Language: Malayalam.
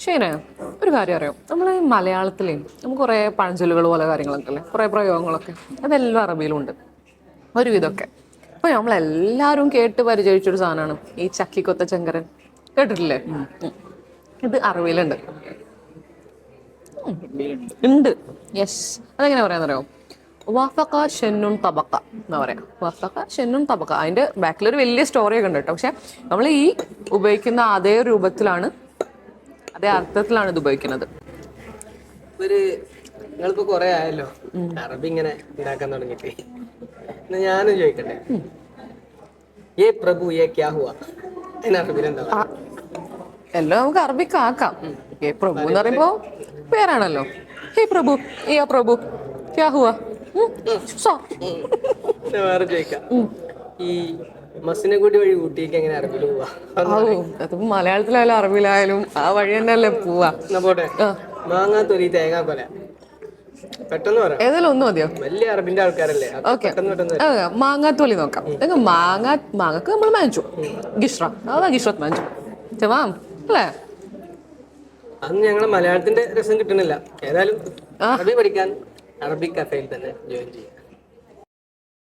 ഷെയ്നെ ഒരു കാര്യം അറിയാം? നമ്മൾ ഈ മലയാളത്തിലേ നമുക്ക് കുറേ പഴഞ്ചൊല്ലുകൾ പോലെ കാര്യങ്ങളൊക്കെ അല്ലേ? കുറേ പ്രയോഗങ്ങളൊക്കെ. അതെല്ലാം അറബിയിലുണ്ട്. ഒരുവിധമൊക്കെ അപ്പോൾ നമ്മളെല്ലാവരും കേട്ട് പരിചയിച്ചൊരു സാധനമാണ് ഈ ചക്കിക്കൊത്ത ചങ്കരൻ. കേട്ടിട്ടില്ലേ? ഇത് അറബിയിലുണ്ട്. ഉണ്ട്. യെസ് അതെങ്ങനെ പറയാന്നറിയോ? വഫക്ക ഷെന്നുൻ തബക്ക എന്നാ പറയാ. വഫക്ക ഷെന്നുൻ തബക്ക അതിന്റെ ബാക്കിലൊരു വലിയ സ്റ്റോറിയൊക്കെ ഉണ്ട് കേട്ടോ പക്ഷെ നമ്മൾ ഈ ഉപയോഗിക്കുന്ന അതേ രൂപത്തിലാണ് അതേ അർത്ഥത്തിലാണ് ഇത് ഉപയോഗിക്കുന്നത്. ഒരു നിങ്ങളിപ്പോ കൊറേ ആയല്ലോ. അറബി ഇങ്ങനെ ഉണ്ടാക്കാൻ തുടങ്ങിട്ട് ഞാനും ചോദിക്കട്ടെ? ഏ പ്രഭു ഏ ക്യാ ഹുവ? അതിന് അറബിയിൽ എന്താ എല്ലാം നമുക്ക് അറബിക്ക് ആക്കാം. ഏ പ്രഭു എന്ന് പറയുമ്പോ പേരാണല്ലോ. ഹേ പ്രഭു ഏ പ്രഭു ക്യാ ഹുവ? ചോദിക്കാം. ഈ മസിനെ കൂടി വഴി ഊട്ടിക്ക് എങ്ങനെ അറബിയിൽ പോവാ? അതിപ്പോ മലയാളത്തിലായാലും അറബിയിലായാലും ആ വഴി തന്നെ അല്ലേ പോവാ പോട്ടെ. മാങ്ങാ തൊലി തേങ്ങാ കൊല പെട്ടെന്ന് പറയാം ഏതായാലും ഒന്നും മതിയോ? വലിയ അറബിന്റെ ആൾക്കാരല്ലേ. ഓക്കെ. മാങ്ങാത്തോലി നോക്കാം. മാങ്ങ മാങ്ങക്ക് നമ്മൾ മാഞ്ചു ഗിഷ്റ. അതാ ഗിഷ്റത്ത് മാഞ്ചു ചെവാം അല്ലേ? അന്ന് ഞങ്ങളെ മലയാളത്തിന്റെ രസം കിട്ടണില്ല. ഏതായാലും അറബി പഠിക്കാൻ അറബി കഫേയിൽ തന്നെ ജോയിൻ ചെയ്യും.